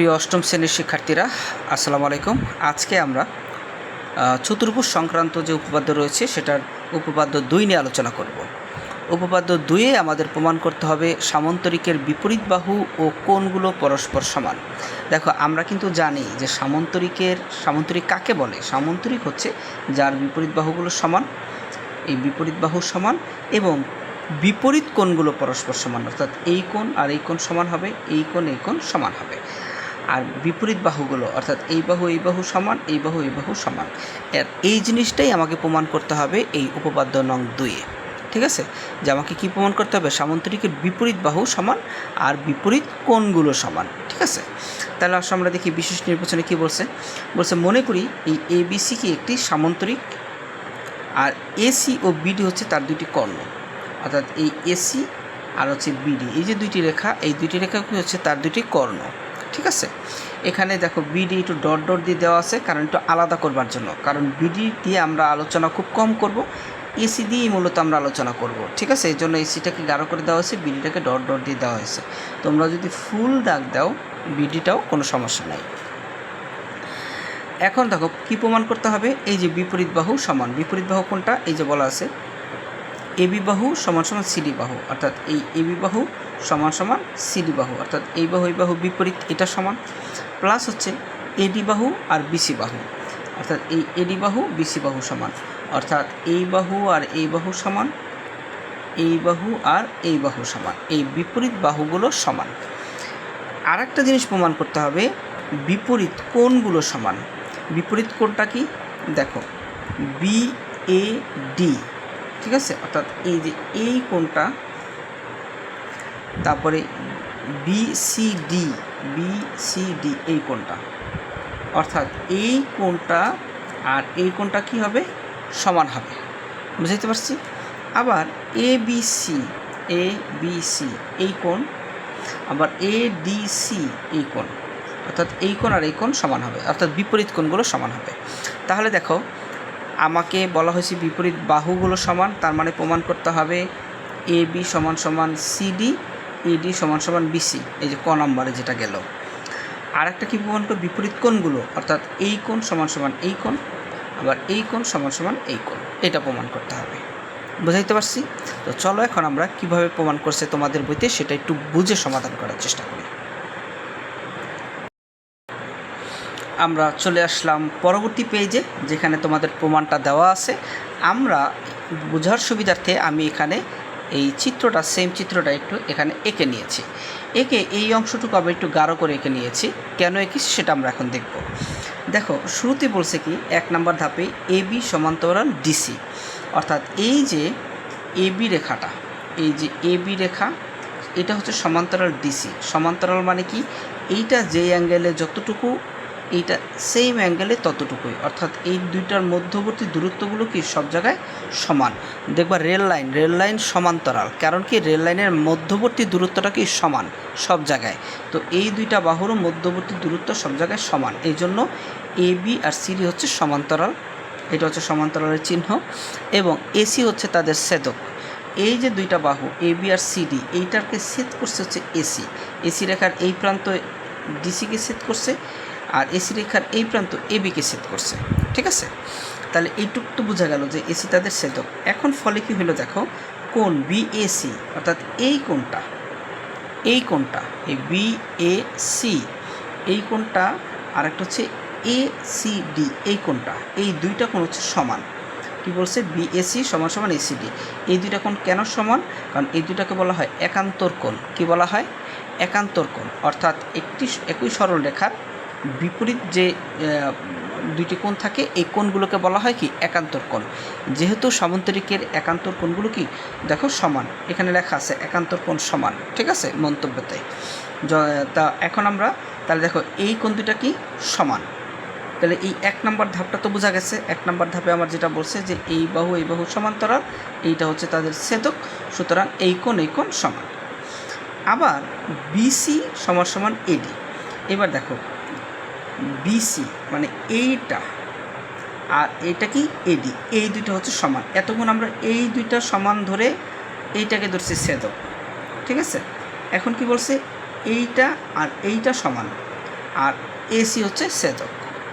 প্রিয় অষ্টম শ্রেণির শিক্ষার্থীরা, আসসালামু আলাইকুম। আজকে আমরা চতুর্ভুজ সংক্রান্ত যে উপপাদ্য রয়েছে, সেটার উপপাদ্য দুই নিয়ে আলোচনা করব। উপপাদ্য দুইয়ে আমাদের প্রমাণ করতে হবে সামন্তরিকের বিপরীত বাহু ও কোণগুলো পরস্পর সমান। দেখো, আমরা কিন্তু জানি যে সামন্তরিকের, সামন্তরিক কাকে বলে? সামন্তরিক হচ্ছে যার বিপরীত বাহুগুলো সমান, এই বিপরীত বাহু সমান এবং বিপরীত কোণগুলো পরস্পর সমান। অর্থাৎ এই কোণ আর এই কোণ সমান হবে, এই কোণ এই কোণ সমান হবে। আর বিপরীত বাহুগুলো, অর্থাৎ এই বাহু এই বাহু সমান, এই বাহু এই বাহু সমান। এই জিনিসটাই আমাকে প্রমাণ করতে হবে এই উপপাদ্য নং দুইয়ে ঠিক আছে? যে আমাকে কী প্রমাণ করতে হবে? সামন্তরিকের বিপরীত বাহু সমান আর বিপরীত কোণগুলো সমান। ঠিক আছে? তাহলে আসলে আমরা দেখি বিশেষ নির্বাচনে কী বলছে। বলছে, মনে করি এই এবিসি কি একটি সামন্তরিক আর এসি ও বিডি হচ্ছে তার দুটি কর্ণ। অর্থাৎ এই এসি আর হচ্ছে বিডি এই যে দুইটি রেখা, এই দুইটি রেখা কি হচ্ছে তার দুটি কর্ণ। ঠিক আছে? এখানে দেখো বিডি একটু ডট ডট দিয়ে দেওয়া আছে, কারণ একটু আলাদা করবার জন্য। কারণ বিডি দিয়ে আমরা আলোচনা খুব কম করব এসি দিয়েই মূলত আমরা আলোচনা করব, ঠিক আছে? এই জন্য এসিটাকে গাঢ় করে দেওয়া হয়েছে বিডিটাকে ডট ডট দিয়ে দেওয়া হয়েছে। তোমরা যদি ফুল দাগ দাও বিডিটাও কোনো সমস্যা নাই। এখন দেখো, কি প্রমাণ করতে হবে? এই যে বিপরীত বাহু সমান, বিপরীত বাহু কোনটা? এই যে বলা আছে এবি বাহু সমান সমান সিডি বাহু, অর্থাৎ এই এবি বাহু সমান সমান সিডি বাহু, অর্থাৎ এই বাহু এই বাহু বিপরীত, এটা সমান। প্লাস হচ্ছে এডি বাহু আর বিসি বাহু, অর্থাৎ এই এডি বাহু বিসি বাহু সমান। অর্থাৎ এই বাহু আর এই বাহু সমান এই বাহু আর এই বাহু সমান, এই বিপরীত বাহুগুলো সমান। আর একটা জিনিস প্রমাণ করতে হবে, বিপরীত কোণগুলো সমান। বিপরীত কোণটা কি? দেখো, বি এ ডি। ঠিক আছে? অর্থাৎ এই যে এই কোণটা, তারপরে B C D B C D এই কোণটা। অর্থাৎ এই কোণটা আর এই কোণটা কি হবে? সমান হবে। বুঝতে পারছি? আবার A B C A B C এই কোণ, আবার এ ডি সি এই কোণ। অর্থাৎ এই কোণ আর এই কোণ সমান হবে। অর্থাৎ বিপরীত কোণগুলো সমান হবে। তাহলে দেখো আমাকে বলা হয়েছে বিপরীত বাহুগুলো সমান, তার মানে প্রমাণ করতে হবে এ বি সমান সমান সিডি এডি সমান সমান বিসি এই যে ক নম্বরে যেটা গেল। আর একটা কী প্রমাণ করবে? বিপরীত কোণগুলো, অর্থাৎ এই কোণ সমান সমান এই কোণ, আবার এই কোণ সমান সমান এই কোণ, এটা প্রমাণ করতে হবে। বুঝাইতে পারছি? তো চলো এখন আমরা কীভাবে প্রমাণ করছে তোমাদের বইতে, সেটা একটু বুঝে সমাধান করার চেষ্টা করি। আমরা চলে আসলাম পরবর্তী পেজে যেখানে তোমাদের প্রমাণটা দেওয়া আছে। আমরা বোঝার সুবিধার্থে আমি এখানে এই চিত্রটা সেম চিত্রটা একটু এখানে এঁকে নিয়েছি। এঁকে এই অংশটুকু আমি একটু গাঢ় করে এঁকে নিয়েছি। কেন এঁকেছি সেটা আমরা এখন দেখব। দেখো, শুরুতে বলছে কি, এক নম্বর ধাপে এ বি সমান্তরাল ডিসি। অর্থাৎ এই যে এ বি রেখাটা, এই যে এ বি রেখা, এটা হচ্ছে সমান্তরাল ডিসি। সমান্তরাল মানে কি? এইটা যে অ্যাঙ্গেলে যতটুকু এইটা সেম অ্যাঙ্গেলে ততটুকুই। অর্থাৎ এই দুইটার মধ্যবর্তী দূরত্বগুলো কি সব জায়গায় সমান? দেখবা রেল লাইন রেল লাইন সমান্তরাল। কারণ কি রেল লাইনের মধ্যবর্তী দূরত্বটা কি সমান? সব জায়গায়। তো এই দুইটা বাহুরও মধ্যবর্তী দূরত্ব সব জায়গায় সমান। এই জন্য এ বি আর সিডি হচ্ছে সমান্তরাল। এটা হচ্ছে সমান্তরালের চিহ্ন। এবং এসি হচ্ছে তাদের ছেদক এই যে দুইটা বাহু এ বি আর সিডি এইটাকে ছেদ করছে হচ্ছে এসি এসি রেখার এই প্রান্ত ডিসিকে ছেদ করছে। আর এসি রেখার এই প্রান্ত এবিকে ছেদ করছে, ঠিক আছে? তাহলে এইটুক তো বোঝা গেল যে এসি তাদের ছেদক। এখন ফলে কি হলো দেখো কোন বিএসি অর্থাৎ এই কোনটা এই কোনটা এই বি এ সি, এই কোনটা আর একটা হচ্ছে এ সি ডি, এই কোনটা এই দুইটা কোণ হচ্ছে সমান। কি বলছে? বিএসি সমান সমান এসিডি এই দুইটা কোণ কেন সমান? কারণ এই দুইটাকে বলা হয় একান্তর কোণ। কি বলা হয়? একান্তর কোণ। অর্থাৎ একটি একই সরল রেখার বিপরীত যে দুইটি কোণ থাকে, এই কোণগুলোকে বলা হয় কি, একান্তর কোণ। যেহেতু সামন্তরিকের একান্তর কোণগুলো কি, দেখো, সমান। এখানে লেখা আছে, একান্তর কোণ সমান, ঠিক আছে, মন্তব্যতে। তা এখন আমরা, তাহলে দেখো, এই কোণ দুটা কি, সমান। তাহলে এই এক নম্বর ধাপটা তো বোঝা গেছে। এক নম্বর ধাপে আমার যেটা বলছে যে, এই বাহু এই বাহু সমান্তরাল, এইটা হচ্ছে তাদের ছেদক, সুতরাং এই কোণ এই কোণ সমান। আবার বিসি সমান সমান এডি এবার দেখো বিসি মানে এইটা আর এটা কি এডি এই দুইটা হচ্ছে সমান। এতক্ষণ আমরা এই দুইটা সমান ধরে এইটাকে ধরছি ছেদক ঠিক আছে? এখন কি বলছে? এইটা আর এইটা সমান। আর এসি হচ্ছে সেদক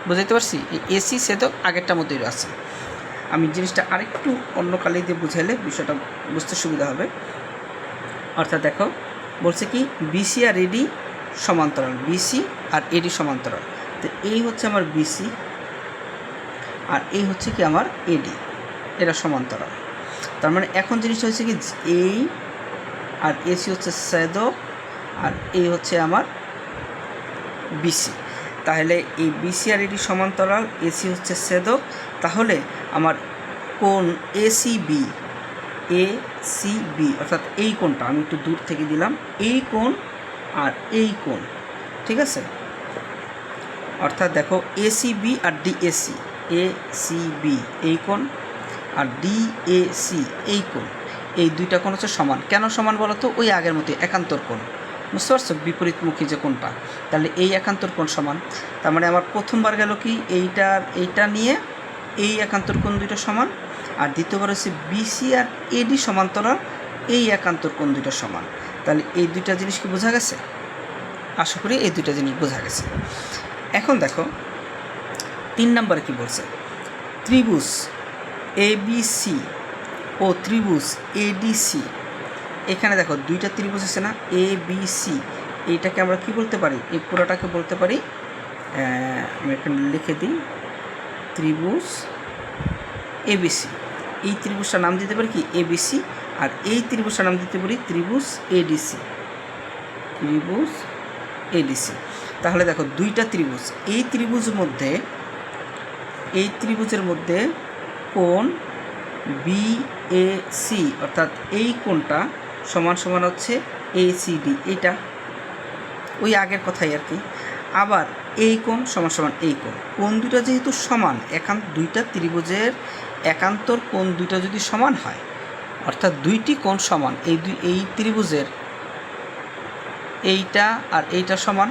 বুঝাইতে পারছি? এসি সেদক আগেরটার মধ্যেই আছে আমি জিনিসটা আরেকটু অন্য কালি দিয়ে বুঝাইলে বিষয়টা বুঝতে সুবিধা হবে। অর্থাৎ দেখো, বলছে কি বিসি আর এডি সমান্তরাল। বিসি আর এডি সমান্তরাল। তো এই হচ্ছে আমার বিসি আর এই হচ্ছে কি আমার এডি এরা সমান্তরাল। তার মানে এখন জিনিসটা হচ্ছে কি এই আর এসি হচ্ছে সেদক আর এই হচ্ছে আমার বিসি তাহলে এই বিসি আর এডি সমান্তরাল এসি হচ্ছে সেদক তাহলে আমার কোন এসিবি এ সি বি অর্থাৎ এই কোণটা আমি একটু দূর থেকে দিলাম, এই কোণ আর এই কোণ, ঠিক আছে? অর্থাৎ দেখো এসিবি আর ডিএসি এ সি বি এই কোণ আর ডিএসি এই কোণ, এই দুইটা কোণ হচ্ছে সমান। কেন সমান বলো তো? ওই আগের মতো একান্তর কোণ। বুঝতে পারছ? বিপরীতমুখী যে কোণটা। তাহলে এই একান্তর কোণ সমান। তার মানে আমার প্রথমবার গেল কি? এইটার, এইটা নিয়ে এই একান্তর কোণ দুইটা সমান আর দ্বিতীয়বার হচ্ছে বিসি আর এডি সমান্তরাল, এই একান্তর কোণ দুইটা সমান। তাহলে এই দুইটা জিনিস কি বোঝা গেছে? আশা করি এই দুইটা জিনিস বোঝা গেছে। এখন দেখো, তিন নম্বরে কি বলছে? ত্রিভুজ এ বি সি ও ত্রিভুজ এডিসি এখানে দেখো, দুইটা ত্রিভুজ আছে না? এ বি সি এইটাকে আমরা কি বলতে পারি? এই পুরোটাকে বলতে পারি আমি এখানে লিখে দিই, ত্রিভুজ এবিসি এই ত্রিভুজটার নাম দিতে পারি কি? এবিসি আর এই ত্রিভুজটার নাম দিতে পারি ত্রিভুজ এডিসি ত্রিভুজ এডিসি তাহলে দেখো দুইটা ত্রিভুজ। এই ত্রিভুজের মধ্যে, এই ত্রিভুজের মধ্যে কোণ বি এ সি অর্থাৎ এই কোণটা সমান সমান হচ্ছে এ সি ডি এইটা। ওই আগের কথাই আর কি। আবার এই কোণ সমান সমান এই কোণ। কোণ দুটা যেহেতু সমান, একান্ত দুইটা ত্রিভুজের একান্তর কোণ দুইটা যদি সমান হয়, অর্থাৎ দুইটি কোণ সমান, এই দুই, এই ত্রিভুজের এইটা আর এইটা সমান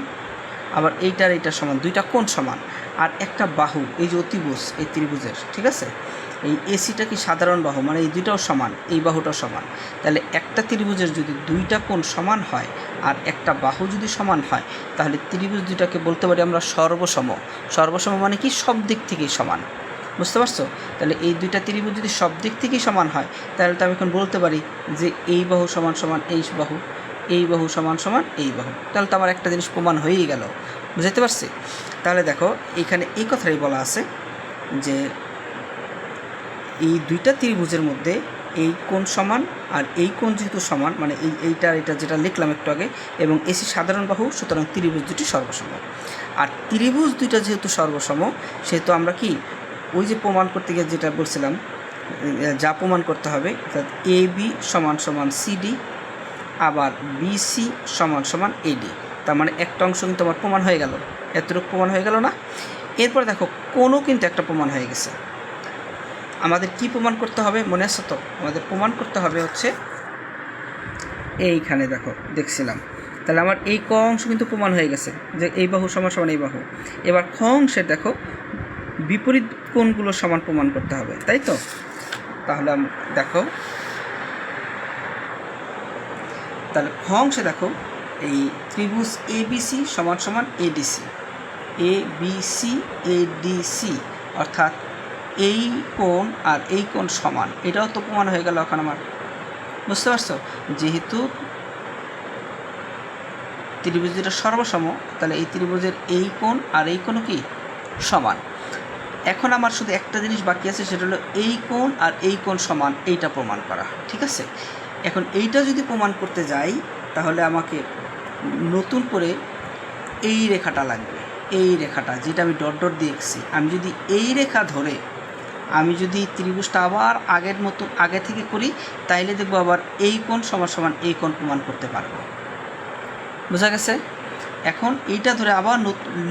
আবার এইটার এইটা সমান, দুইটা কোণ সমান। আর একটা বাহু, এই যে অতিভুজ, এই ত্রিভুজের, ঠিক আছে? এই এসিটা কি সাধারণ বাহু? মানে এই দুইটাও সমান, এই বাহুটাও সমান। তাহলে একটা ত্রিভুজের যদি দুইটা কোণ সমান হয়, আর একটা বাহু যদি সমান হয়, তাহলে ত্রিভুজ দুইটাকে বলতে পারি আমরা সর্বসম। সর্বসম মানে কি? সব দিক থেকেই সমান। বুঝতে পারছ? তাহলে এই দুইটা ত্রিভুজ যদি সব দিক থেকেই সমান হয়, তাহলে তো আমি এখন বলতে পারি যে এই বাহু সমান সমান, এই বাহু। এই বাহু সমান সমান এই বাহু। তাহলে তো আমার একটা জিনিস প্রমাণ হয়েই গেল। বুঝতে পারছি? তাহলে দেখো, এখানে এই কথাটাই বলা আছে যে এই দুইটা ত্রিভুজের মধ্যে এই কোণ সমান আর এই কোণ যেহেতু সমান মানে এই এইটা, এটা যেটা লিখলাম একটু আগে, এবং এসি সাধারণ বাহু, সুতরাং ত্রিভুজ দুটি সর্বসম। আর ত্রিভুজ দুইটা যেহেতু সর্বসম, সেহেতু আমরা কি, ওই যে প্রমাণ করতে গিয়ে যেটা বলছিলাম, যা প্রমাণ করতে হবে, অর্থাৎ এ বি সমান সমান সিডি আবার বিসি সমান সমান এডি তার মানে একটা অংশ কিন্তু আমার প্রমাণ হয়ে গেল। এতটুকু প্রমাণ হয়ে গেল না? এরপর দেখো কোনো কিন্তু একটা প্রমাণ হয়ে গেছে। আমাদের কি প্রমাণ করতে হবে? মনে আছে তো? আমাদের প্রমাণ করতে হবে হচ্ছে এইখানে দেখো, দেখছিলাম। তাহলে আমার এই ক অংশ কিন্তু প্রমাণ হয়ে গেছে যে এই বাহু সমান সমান এই বাহু। এবার খ অংশের দেখো, বিপরীত কোণগুলো সমান প্রমাণ করতে হবে, তাই তো? তাহলে দেখো তাহলে খ অংশে দেখো, এই ত্রিভুজ এ বিসি সমান সমান এডিসি এ বিসি এডিসি অর্থাৎ এই কোণ আর এই কোণ সমান। এটাও তো প্রমাণ হয়ে গেল এখন আমার। বুঝতে পারছ? যেহেতু ত্রিভুজ যেটা সর্বসম, তাহলে এই ত্রিভুজের এই কোণ আর এই কোণ কি? সমান। এখন আমার শুধু একটা জিনিস বাকি আছে, সেটা হলো এই কোণ আর এই কোণ সমান, এইটা প্রমাণ করা। ঠিক আছে? এখন এইটা যদি প্রমাণ করতে যাই, তাহলে আমাকে নতুন করে এই রেখাটা লাগবে। এই রেখাটা, যেটা আমি ডট ডট দিয়ে আমি যদি এই রেখা ধরে, আমি যদি ত্রিভুজটা আবার আগের মতো, আগে থেকে করি, তাইলে দেখব আবার এই কোণ সমান সমান এই কোণ প্রমাণ করতে পারব। বোঝা গেছে? এখন এইটা ধরে আবার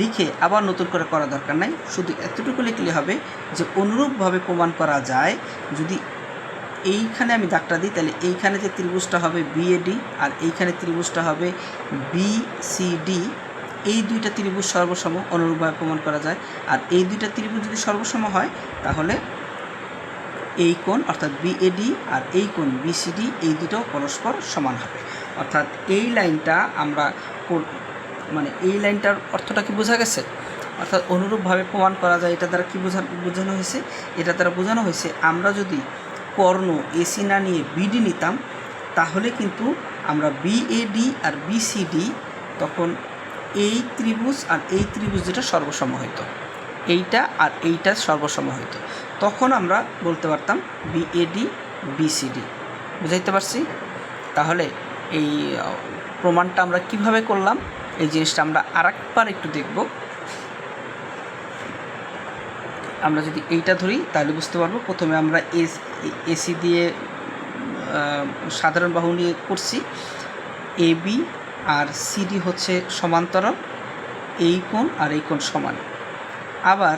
লিখে আবার নতুন করে করা দরকার নাই। শুধু এতটুকু লিখলে হবে যে, অনুরূপভাবে প্রমাণ করা যায়, যদি এইখানে আমি দাগটা দিই, তাহলে এইখানে যে ত্রিভুজটা হবে বিএডি আর এইখানে ত্রিভুজটা হবে বিসিডি এই দুইটা ত্রিভুজ সর্বসম অনুরূপভাবে প্রমাণ করা যায়। আর এই দুইটা ত্রিভুজ যদি সর্বসম হয়, তাহলে এই কোণ অর্থাৎ বিএডি আর এই কোণ বিসিডি এই দুটো পরস্পর সমান হবে। অর্থাৎ এই লাইনটা আমরা মানে এই লাইনটার অর্থটা কি বোঝা গেছে? অর্থাৎ অনুরূপভাবে প্রমাণ করা যায়, এটা দ্বারা কি বোঝা, বোঝানো হয়েছে? এটা দ্বারা বোঝানো হয়েছে, আমরা যদি কর্ণ এসি না নিয়ে বিডি নিতাম, তাহলে কিন্তু আমরা বিএডি আর বিসিডি তখন এই ত্রিভুজ আর এই ত্রিভুজ যেটা সর্বসম হইতো। এইটা আর এইটা সর্বসম হইতো। তখন আমরা বলতে পারতাম বিএডি বিসিডি বুঝাইতে পারছি? তাহলে এই প্রমাণটা আমরা কীভাবে করলাম? এই জিনিসটা আমরা আরেকবার একটু দেখব। আমরা যদি এইটা ধরি, তাহলে বুঝতে পারব। প্রথমে আমরা এস দিয়ে সাধারণ বাহু নিয়ে করছি। এ, বি আর সিডি হচ্ছে সমান্তরাল। এই কোণ আর এই কোণ সমান। আবার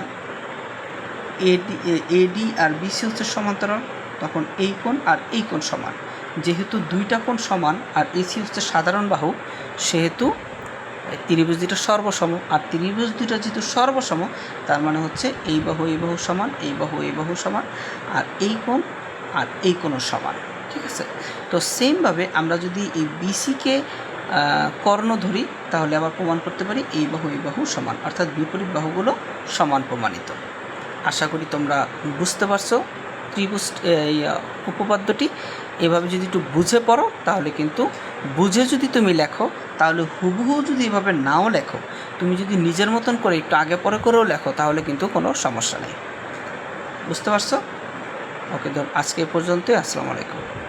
এডি এডি আর বিসি হচ্ছে সমান্তরাল। তখন এই কোণ আর এই কোণ সমান। যেহেতু দুইটা কোণ সমান আর এসি হচ্ছে সাধারণ বাহু, সেহেতু ত্রিভুজ দুটো সর্বসম। আর ত্রিভুজ দুটো যেহেতু সর্বসম, তার মানে হচ্ছে এই বাহু এই বাহু সমান, এই বাহু এই বাহু সমান, আর এই কোণ, আর এই কোণও সমান। ঠিক আছে? তো সেমভাবে আমরা যদি এই বিসিকে কর্ণ ধরি, তাহলে আবার প্রমাণ করতে পারি এই বাহু এই বাহু সমান। অর্থাৎ বিপরীত বাহুগুলো সমান প্রমাণিত। আশা করি তোমরা বুঝতে পারছ ত্রিভুজ, এই, উপপাদ্যটি। এভাবে যদি একটু বুঝে পড়ো, তাহলে কিন্তু বুঝে যদি তুমি লেখো তাহলে হুবহু যদি এভাবে নাও লেখো, তুমি যদি নিজের মতন করে একটু আগে পরে করেও লেখো, তাহলে কিন্তু কোনো সমস্যা নেই। বুঝতে পারছ? ওকে ধর, আজকে পর্যন্তই, আসসালামু আলাইকুম।